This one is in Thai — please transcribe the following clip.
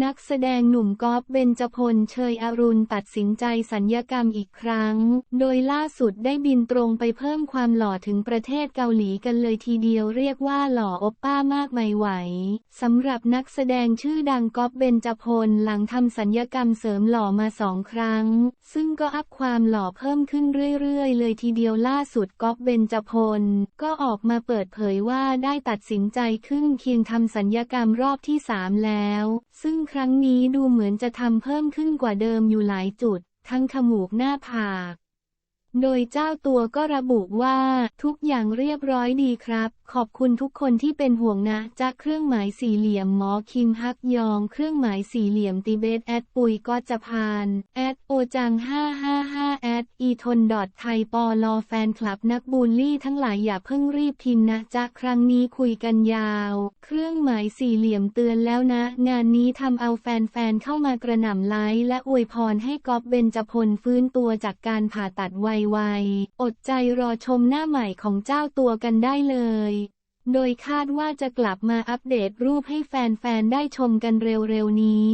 นักแสดงหนุ่มก๊อฟเบญจพลเชยอรุณตัดสินใจสัญญกรรมอีกครั้ง โดยล่าสุดได้บินตรงไปเพิ่มความหล่อถึงประเทศเกาหลีกันเลยทีเดียวเรียกว่าหล่ออปป้ามากไม่ไหว สำหรับนักแสดงชื่อดังก๊อฟเบญจพลหลังทำสัญญกรรมเสริมหล่อมาสองครั้ง ซึ่งก็อัพความหล่อเพิ่มขึ้นเรื่อยๆ เลยทีเดียวล่าสุดก๊อฟเบญจพลก็ออกมาเปิดเผยว่าได้ตัดสินใจขึ้นเคียงทำสัญญกรรมรอบที่สามแล้ว ซึ่งครั้งนี้ดูเหมือนจะทำเพิ่มขึ้นกว่าเดิมอยู่หลายจุด ทั้งขมูกหน้าผาก โดยเจ้าตัวก็ระบุว่า ทุกอย่างเรียบร้อยดีครับ ขอบคุณทุกคนที่เป็นห่วงนะจากเครื่องหมายสี่เหลี่ยมหมอคิมฮักยอง เครื่องหมายสี่เหลี่ยมติเบตแอดปุยก็จะพานแอดโอจัง555แอ ดอีทนดอทไทยปอลอแฟนคลับนักบูลลี่ทั้งหลายอย่าเพิ่งรีบพิมพ์นะจ๊ะครั้งนี้คุยกันยาว เครื่องหมายสี่เหลี่ยมเตือนแล้วนะ งานนี้ทำเอาแฟนๆเข้ามากระหน่ำไลค์และอวยพรให้กอฟเบญจพลฟื้นตัวจากการผ่าตัดไวๆอดใจรอชมหน้าใหม่ของเจ้าตัวกันได้เลยโดยคาดว่าจะกลับมาอัปเดตรูปให้แฟนๆ ได้ชมกันเร็วๆ นี้